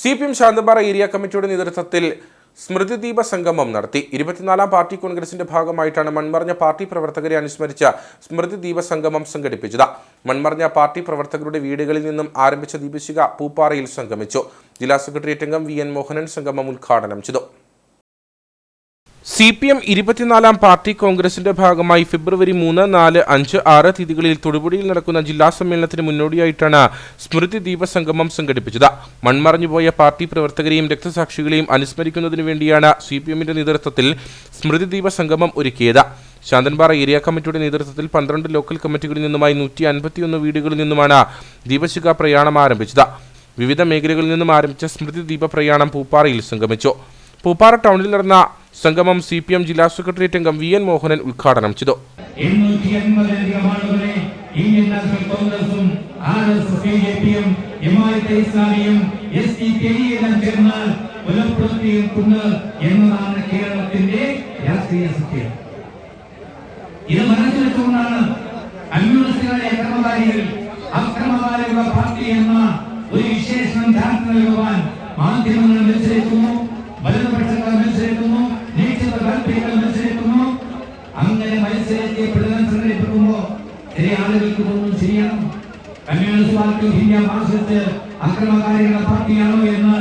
C P M Santhanpara area കമ്മിറ്റിയുടെ നേതൃത്വത്തിൽ സ്മൃതിദീപ സംഗമം നടത്തി. ഇരുപത്തിനാലാം പാർട്ടി കോൺഗ്രസിന്റെ ഭാഗമായിട്ടാണ് മൺമറഞ്ഞ പാർട്ടി പ്രവർത്തകരെ അനുസ്മരിച്ച സ്മൃതിദീപ സംഗമം സംഘടിപ്പിച്ചത്. മൺമറഞ്ഞ പാർട്ടി പ്രവർത്തകരുടെ വീടുകളിൽ നിന്നും ആരംഭിച്ച ദീപശിക പൂപ്പാറയിൽ സംഗമിച്ചു. ജില്ലാ സെക്രട്ടേറിയറ്റ് അംഗം വി എൻ മോഹനൻ സംഗമം ഉദ്ഘാടനം ചെയ്തു. സി പി എം ഇരുപത്തിനാലാം പാർട്ടി കോൺഗ്രസിന്റെ ഭാഗമായി ഫെബ്രുവരി മൂന്ന് നാല് അഞ്ച് ആറ് തീയതികളിൽ തൊടുപുഴയിൽ നടക്കുന്ന ജില്ലാ സമ്മേളനത്തിന് മുന്നോടിയായിട്ടാണ് സ്മൃതി ദീപ സംഗമം സംഘടിപ്പിച്ചത്. മൺമറഞ്ഞുപോയ പാർട്ടി പ്രവർത്തകരെയും രക്തസാക്ഷികളെയും അനുസ്മരിക്കുന്നതിനു വേണ്ടിയാണ് സി പി എമ്മിന്റെ നേതൃത്വത്തിൽ സ്മൃതി ദീപ സംഗമം ഒരുക്കിയത്. ശാന്തൻപാറ ഏരിയ കമ്മിറ്റിയുടെ നേതൃത്വത്തിൽ പന്ത്രണ്ട് ലോക്കൽ കമ്മിറ്റികളിൽ നിന്നുമായി നൂറ്റി അൻപത്തിയൊന്ന് വീടുകളിൽ നിന്നുമാണ് ദീപശിഖ പ്രയാണം ആരംഭിച്ചത്. വിവിധ മേഖലകളിൽ നിന്നും ആരംഭിച്ച സ്മൃതി ദീപ പ്രയാണം പൂപ്പാറയിൽ സംഗമിച്ചു. പൂപ്പാറ ടൗണിൽ നടന്ന സംഗമം സി പി എം ജില്ലാ സെക്രട്ടേറിയറ്റ് അംഗം വി എൻ മോഹനൻ ഉദ്ഘാടനം ചെയ്തു. അക്രമകാരികളുടെ പാർട്ടി എന്ന ഒരു വിശേഷണം ധാരണ നൽകുവാൻ മാധ്യമങ്ങൾ മത്സരിക്കുന്നു വലതുപക്ഷക്കാർ മത്സരിക്കുന്നു താല്പര്യങ്ങൾ മത്സരിക്കുന്നു അങ്ങനെ മത്സരിച്ച് പ്രകടനം സംഘടിപ്പിക്കുമ്പോൾ ചില ആളുകൾക്ക് തോന്നുന്നു ശരിയാണ്? കമ്മ്യൂണിസ്റ്റ് പാർട്ടി ഇന്ത്യ അക്രമകാരികളുടെ പാർട്ടിയാണോ എന്ന്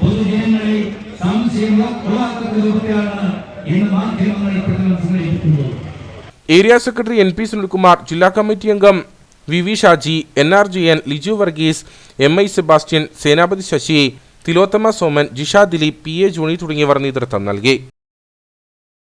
പൊതുജനങ്ങളിൽ സംശയം ഉളവാക്കുന്ന രൂപത്തിലാണ് ഇന്ന് മാധ്യമങ്ങൾ ഈ പ്രകടനം സംഘടിപ്പിക്കുന്നത്. Area secretary N P Sunilkumar ജില്ലാ കമ്മിറ്റി അംഗം V V Shaji N R G N Liju Varghese M I Sebastian Senapathy Sasi Thilothama Soman Jisha Dileep P A Johnny തുടങ്ങിയവർ നേതൃത്വം നൽകി.